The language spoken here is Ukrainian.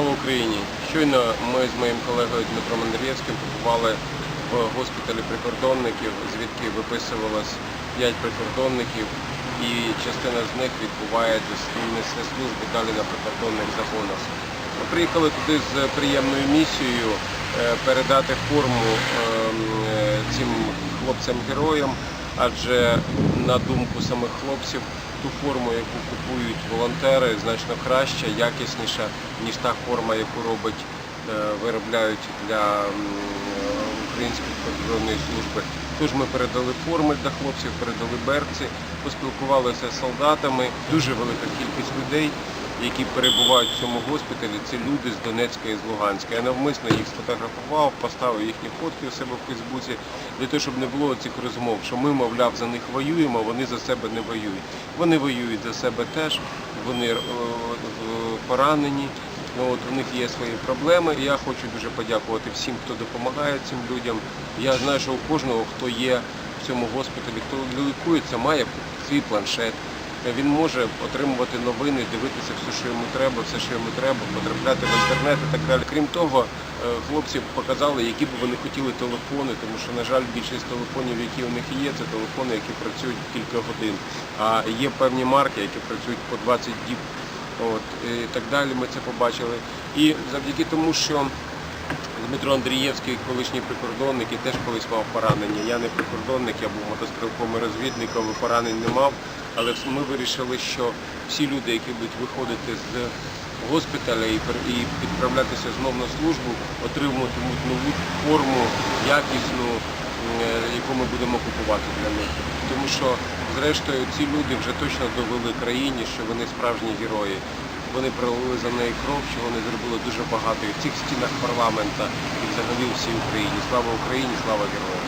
Україні! Щойно ми з моїм колегою Дмитром Андрієвським побували в госпіталі прикордонників, звідки виписувалось 5 прикордонників, і частина з них відбуває несе службу далі на прикордонних загонах. Ми приїхали туди з приємною місією е, передати форму ем, е, цим хлопцям-героям, адже на думку самих хлопців, ту форму, яку купують волонтери, значно краща, якісніша, ніж та форма, яку робить, е, виробляють для української прикордонної служби. Тож ми передали форми для хлопців, передали берці, поспілкувалися з солдатами. Дуже велика кількість людей, які перебувають в цьому госпіталі, це люди з Донецька і з Луганська. Я навмисно їх сфотографував, поставив їхні фотки у себе в Фейсбуці, для того, щоб не було цих розмов, що ми, мовляв, за них воюємо, а вони за себе не воюють. Вони воюють за себе теж, вони е, е, поранені. Ну, от у них є свої проблеми. Я хочу дуже подякувати всім, хто допомагає цим людям. Я знаю, що у кожного, хто є в цьому госпіталі, хто лікується, має свій планшет. Він може отримувати новини, дивитися все, що йому треба, все, що йому треба, потрапляти в інтернет і так далі. Крім того, е, хлопці показали, які б вони хотіли телефони, тому що, на жаль, більшість телефонів, які у них є, це телефони, які працюють кілька годин. А є певні марки, які працюють по 20 діб. От, і так далі ми це побачили. І завдяки тому, що Дмитро Андрієвський, колишній прикордонник, і теж колись мав поранення. Я не прикордонник, я був мотострілком і розвідником, і поранень не мав. Але ми вирішили, що всі люди, які будуть виходити з госпіталя і відправлятися знов на службу, отримуватимуть нову форму, якісну, е, яку ми будемо купувати для них. Тому що, зрештою, ці люди вже точно довели країні, що вони справжні герої. Вони пролили за неї кров, що вони зробили дуже багато і в цих стінах парламента і взагалі всій Україні. Слава Україні, слава героям!